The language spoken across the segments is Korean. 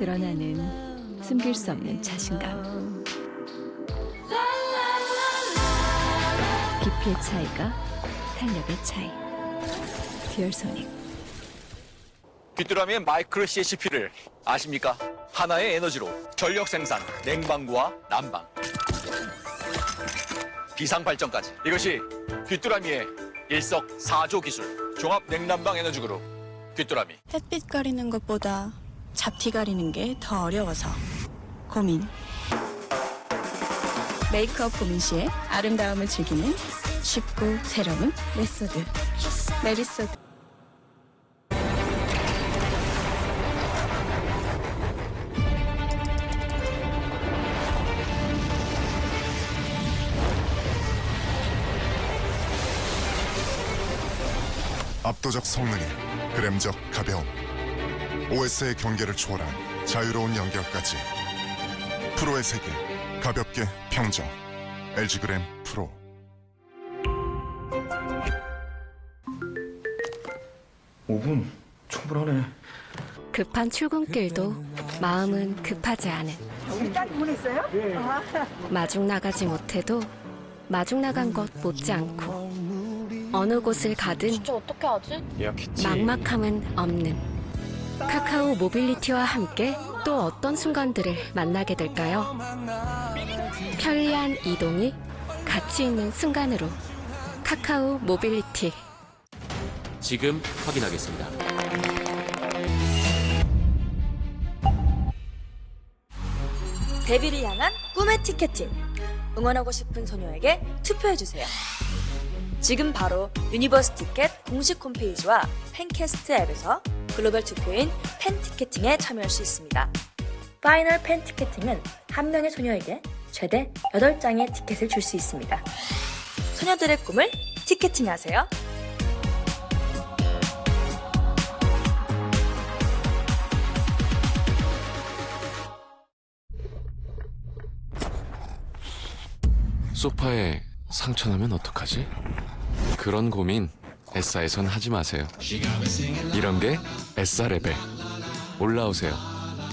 드러나는 숨길 수 없는 자신감. 깊이의 차이가 탄력의 차이. 듀얼소닉. 귀뚜라미의 마이크로 CHP를 아십니까? 하나의 에너지로 전력 생산, 냉방구와 난방, 비상 발전까지. 이것이 귀뚜라미의 일석 사조 기술, 종합 냉난방 에너지 그룹 귀뚜라미. 햇빛 가리는 것보다 잡티 가리는 게 더 어려워서 고민. 메이크업 고민 시에 아름다움을 즐기는 쉽고 새로운 메소드. 메리소드. 압도적 성능이 그램적 가벼움 OS의 경계를 초월한 자유로운 연결까지. 프로의 세계 가볍게 평정. LG 그램 프로. 급한 출근길도 마음은 급하지 않은. 마중 나가지 못해도 마중 나간 것 못지않고 어느 곳을 가든 어떻게 하지? 막막함은 없는 카카오 모빌리티와 함께 또 어떤 순간들을 만나게 될까요? 편리한 이동이 가치 있는 순간으로 카카오 모빌리티 지금 확인하겠습니다. 데뷔를 향한 꿈의 티켓팅. 응원하고 싶은 소녀에게 투표해주세요. 지금 바로 유니버스 티켓 공식 홈페이지와 팬캐스트 앱에서 글로벌 투표인 팬 티켓팅에 참여할 수 있습니다. 파이널 팬 티켓팅은 한 명의 소녀에게 최대 8장의 티켓을 줄 수 있습니다. 소녀들의 꿈을 티켓팅하세요. 소파에 상처나면 어떡하지? 그런 고민 에싸에선 하지 마세요. 이런 게 에싸 레벨. 올라오세요.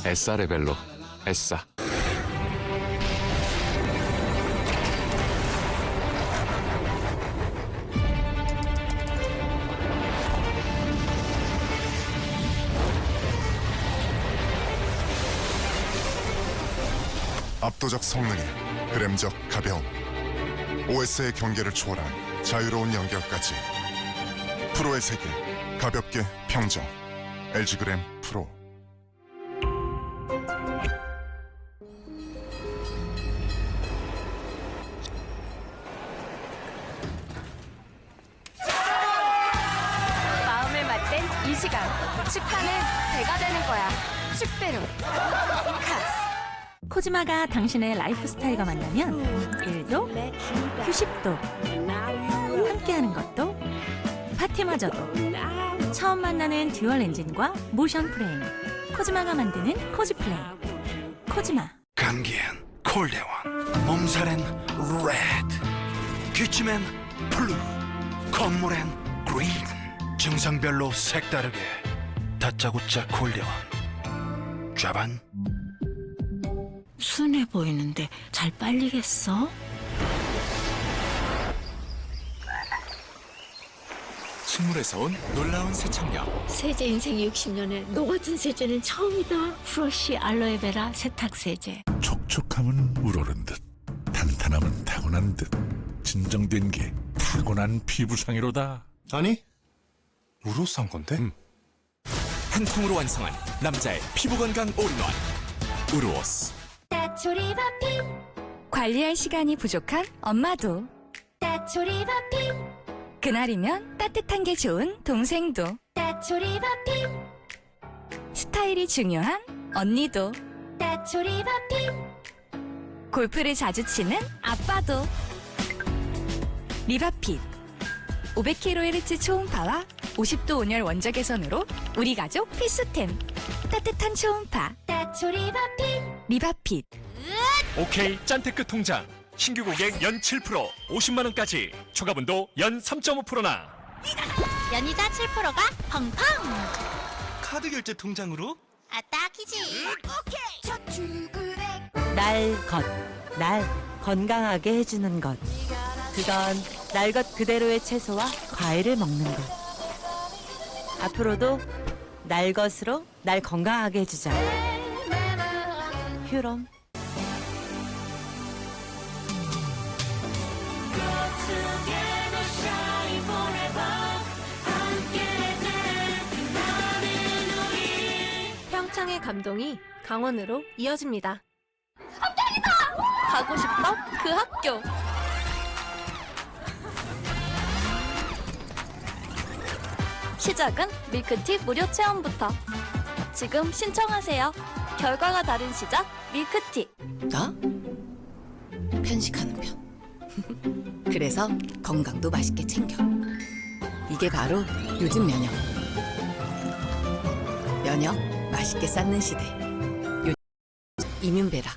에싸 레벨로. 에싸. 압도적 성능이 그램적 가벼움 OS의 경계를 초월한 자유로운 연결까지 프로의 세계 가볍게 평정. LG 그램 프로. 마음을 맞댄 이 시간 축하는 배가 되는 거야. 축배로. 카스 코지마가 당신의 라이프 스타일과 만나면 일도 휴식도 함께하는 것도 파티마저도. 처음 만나는 듀얼 엔진과 모션 프레임 코지마가 만드는 코지플레이. 코지마. 감기엔 콜대원 몸살엔 레드 기침엔 블루 콧물엔 그린. 증상별로 색다르게 다짜고짜 콜대원. 좌반. 순해 보이는데 잘 빨리겠어? 식물에서 온 놀라운 세척력. 세제 인생 60년에 너 같은 세제는 처음이다 프로시 알로에베라 세탁 세제 촉촉함은 우러른 듯 탄탄함은 타고난 듯 진정된 게 타고난 피부상이로다 아니 우로스 한 건데? 한 통으로 완성한 남자의 피부 건강 올인원. 우루오스. 관리할 시간이 부족한 엄마도 그날이면 따뜻한 게 좋은 동생도. 스타일이 중요한 언니도. 골프를 자주 치는 아빠도. 리바핏 500kHz 초음파와 50도 온열 원적 개선으로 우리 가족 필수템. 따뜻한 초음파. 리바핏 오케이 짠테크 통장 신규 고객 연 7% 50만 원까지 초과분도 연 3.5%나 연이자 7%가 펑펑! 카드 결제 통장으로 아 딱이지. 날 것, 날 건강하게 해주는 것. 그건 날 것 그대로의 채소와 과일을 먹는 것. 앞으로도 날 것으로 날 건강하게 해주자. 휴롬. 평창의 감동이 강원으로 이어집니다. 가고 싶던 그 학교. 시작은 밀크티 무료 체험부터. 지금 신청하세요. 결과가 다른 시작 밀크티. 나? 편식하는 편. 그래서 건강도 맛있게 챙겨. 이게 바로 요즘 면역. 면역 맛있게 쌓는 시대. 요 이뮨베라.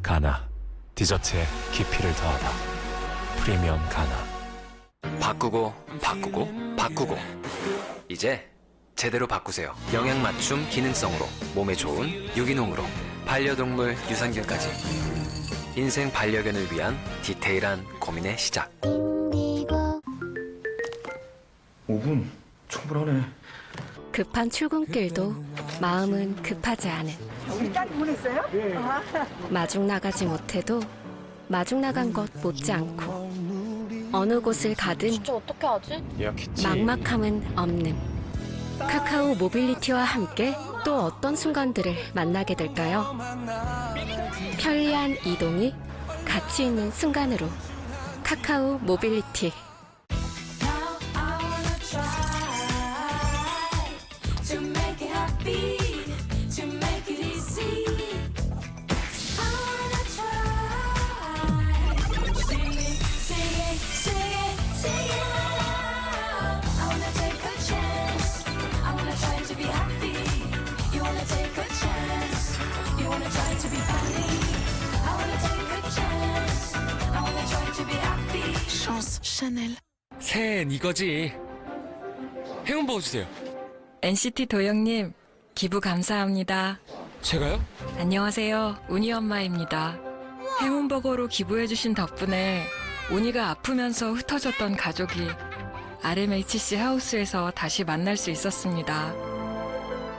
가나 디저트에 깊이를 더하다. 프리미엄 가나. 바꾸고 바꾸고 바꾸고. 이제 제대로 바꾸세요. 영양 맞춤 기능성으로 몸에 좋은 유기농으로 반려동물 유산균까지 인생 반려견을 위한 디테일한 고민의 시작. 5분 충분하네. 급한 출근길도 마음은 급하지 않은. 마중 나가지 못해도 마중 나간 것 못지않고 어느 곳을 가든 막막함은 없는 카카오 모빌리티와 함께 또 어떤 순간들을 만나게 될까요? 편리한 이동이 가치 있는 순간으로 카카오 모빌리티 이거지 행운 보여주세요 NCT 도영님 기부 감사합니다. 제가요? 안녕하세요. 운이 엄마입니다. 행운버거로 기부해주신 덕분에 운이가 아프면서 흩어졌던 가족이 RMHC 하우스에서 다시 만날 수 있었습니다.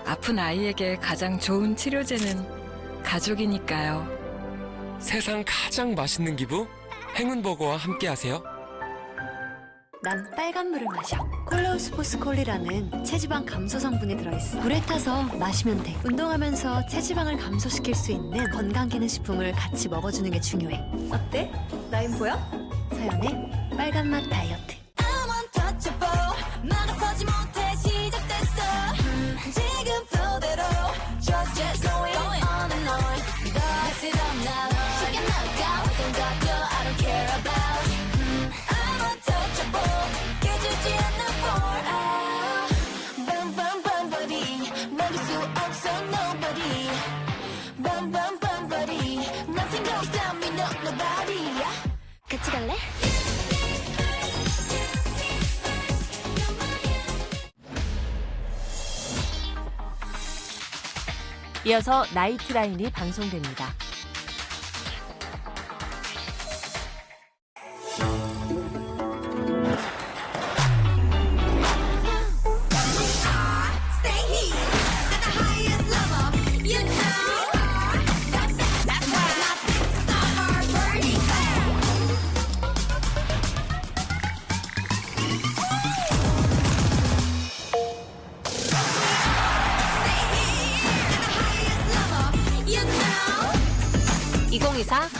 아픈 아이에게 가장 좋은 치료제는 가족이니까요. 세상 가장 맛있는 기부 행운버거와 함께하세요 난 빨간 물을 마셔. 콜로스포스 콜리라는 체지방 감소 성분이 들어있어. 물에 타서 마시면 돼. 운동하면서 체지방을 감소시킬 수 있는 건강기능 식품을 같이 먹어주는 게 중요해. 어때? 나인 보여? 서연의 빨간 맛 다이어트. 같이 이어서 나이트라인이 방송됩니다.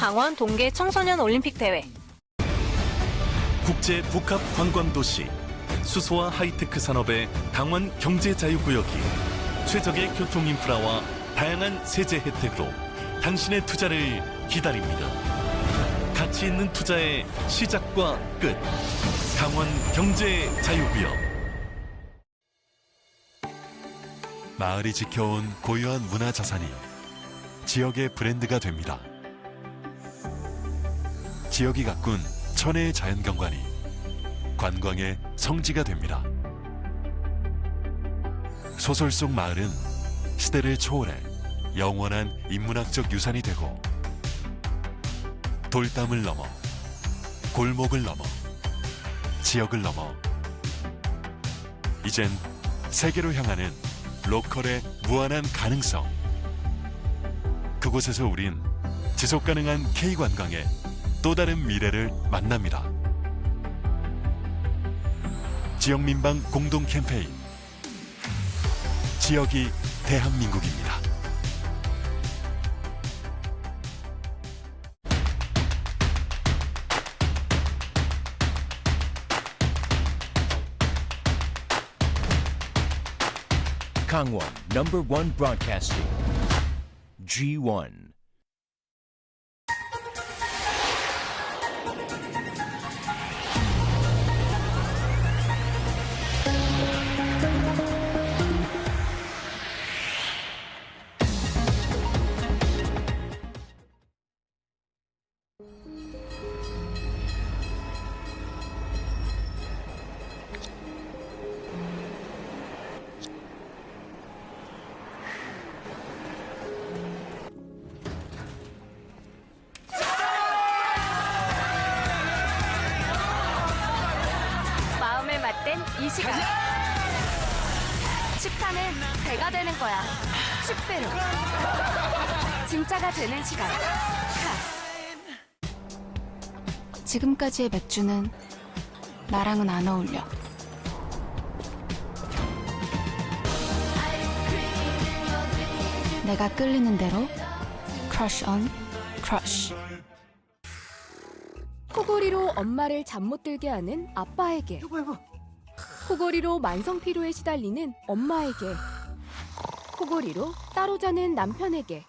강원 동계 청소년 올림픽 대회 국제 복합 관광 도시 수소와 하이테크 산업의 강원 경제 자유구역이 최적의 교통 인프라와 다양한 세제 혜택으로 당신의 투자를 기다립니다. 가치 있는 투자의 시작과 끝. 강원 경제 자유구역. 마을이 지켜온 고유한 문화 자산이 지역의 브랜드가 됩니다. 지역이 가꾼 천혜의 자연경관이 관광의 성지가 됩니다. 소설 속 마을은 시대를 초월해 영원한 인문학적 유산이 되고 돌담을 넘어 골목을 넘어 지역을 넘어 이젠 세계로 향하는 로컬의 무한한 가능성 그곳에서 우린 지속 가능한 K 관광의 또 다른 미래를 만납니다. 지역 민방 공동 캠페인 지역이 대한민국입니다. Kangwon number one broadcasting. G1. 마음을 맞댄 이 시간. 축하는 배가 되는 거야. 축배로. 진짜가 되는 시간. 지금까지의 맥주는 나랑은 안 어울려. 내가 끌리는 대로 crush on crush. 코골이로 엄마를 잠 못 들게 하는 아빠에게 코골이로 만성 피로에 시달리는 엄마에게 코골이로 따로 자는 남편에게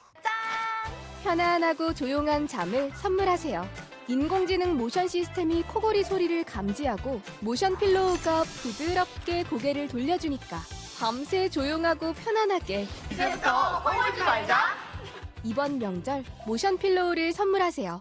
편안하고 조용한 잠을 선물하세요. 인공지능 모션 시스템이 코골이 소리를 감지하고 모션 필로우가 부드럽게 고개를 돌려주니까 밤새 조용하고 편안하게 이제부터 코골지 말자. 이번 명절 모션 필로우를 선물하세요.